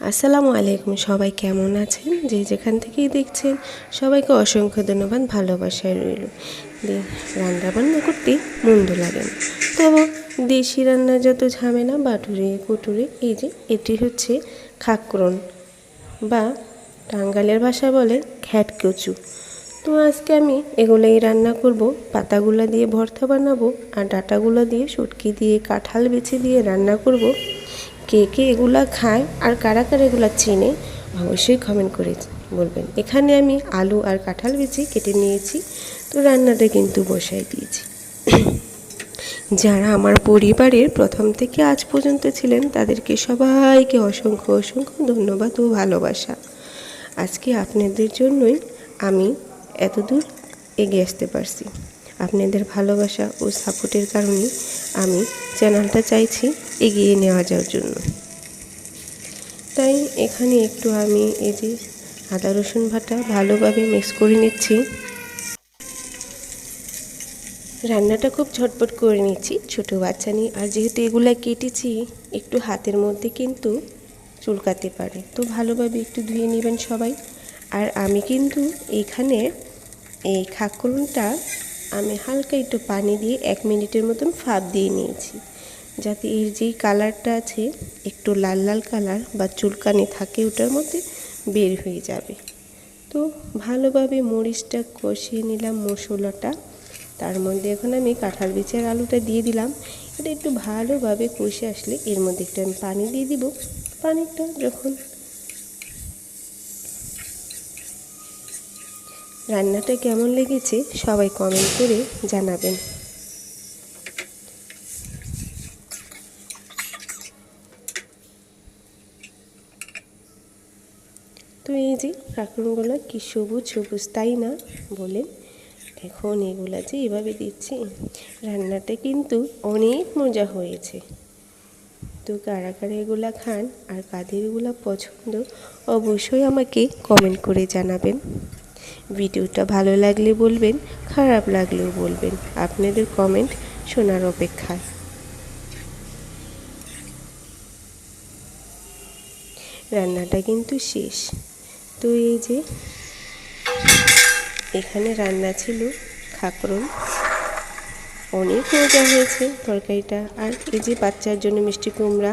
আসসালামু আলাইকুম, সবাই কেমন আছেন? যে যেখান থেকেই দেখছেন, সবাইকে অসংখ্য ধন্যবাদ ভালোবাসায় রইল। রান্না বান্না করতে মন্দ লাগে না। তবে দেশি রান্নার যত ঝামেলা, বাটুরে, কুটুরে, এই যে এটি হচ্ছে খাকরন বা টাঙ্গালের ভাষা বলে খ্যাট কচু তো আজকে আমি এগুলোই রান্না করব। পাতাগুলো দিয়ে ভর্তা বানাবো আর ডাটাগুলো দিয়ে শুটকি দিয়ে, কাঁঠাল বেছে দিয়ে রান্না করব। কে কে এগুলা খায় আর কারা কারা এগুলো চিনে, অবশ্যই কমেন্ট করে বলবেন। এখানে আমি আলু আর কাঁঠাল বেছে কেটে নিয়েছি, তো রান্নাটা কিন্তু বসাই দিয়েছি। যারা আমার পরিবারের প্রথম থেকে আজ পর্যন্ত ছিলেন, তাদেরকে সবাইকে অসংখ্য অসংখ্য ধন্যবাদ ও ভালোবাসা। আজকে আপনাদের জন্যই আমি এতদূর এগিয়ে আসতে পারছি। আপনাদের ভালোবাসা ও সাপোর্টের কারণে আমি চ্যানেলটা চাইছি এগিয়ে নেওয়া যাওয়ার জন্য। তাই এখানে একটু আমি এই যে আদা রসুন বাটা ভালোভাবে মিক্স করে নিচ্ছি। রান্নাটা খুব ঝটপট করে নিচ্ছি, ছোটো বাচ্চা নিয়ে। আর যেহেতু এগুলো কেটেছি, একটু হাতের মধ্যে কিন্তু চুলকাতে পারে। তো ভালোভাবে একটু ধুয়ে নেবেন সবাই। আর আমি কিন্তু এখানে এই খাকরুনটা আমি হালকা একটু পানি দিয়ে এক মিনিটের মতন ফাঁপ দিয়ে নিয়েছি। যাতে এর যেই কালারটা আছে একটু লাল লাল কালার বা চুলকানি থাকে ওটার মধ্যে বের হয়ে যাবে। তো ভালোভাবে মরিচটা কষিয়ে নিলাম মশলাটা। তার মধ্যে এখন আমি কাঁঠাল বিচের আলুটা দিয়ে দিলাম। এটা একটু ভালোভাবে কষে আসলে এর মধ্যে একটু আমি পানি দিয়ে দিব। পানিটা যখন রান্নাটা কেমন লেগেছে সবাই কমেন্ট করে জানাবেন। তো এই যে কাঁকড়গুলো কি সবুজ সবুজ তাই না বলেন এখন এগুলা যে এভাবে দিচ্ছি রান্নাটা কিন্তু অনেক মজা হয়েছে। তো কারা কারা এগুলা খান আর কাদের এগুলা পছন্দ, অবশ্যই আমাকে কমেন্ট করে জানাবেন। ভিডিওটা ভালো লাগলে বলবেন, খারাপ লাগলেও বলবেন। আপনাদের কমেন্ট শোনার অপেক্ষায়। রান্নাটা কিন্তু শেষ। তো এই যে এখানে রান্না ছিল খাকরন অনেক মজা হয়েছে তরকারিটা। আর এই যে বাচ্চার জন্য মিষ্টি কুমড়া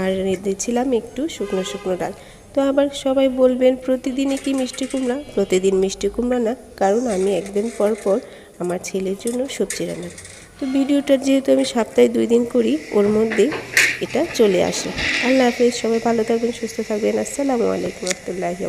আর দিয়েছিলাম একটু শুকনো শুকনো ডাল। তো আবার সবাই বলবেন, প্রতিদিনই কি মিষ্টি কুমড়া? প্রতিদিন মিষ্টি কুমড়া না, কারণ আমি একদিন পর পর আমার ছেলের জন্য সবজি রান্না তো ভিডিওটা যেহেতু আমি সপ্তাহে দুই দিন করি, ওর মধ্যে এটা চলে আসে। আল্লাহ হাফেজ, সবাই ভালো থাকবেন, সুস্থ থাকবেন। আসসালামু আলাইকুম রহমতুল্লাহি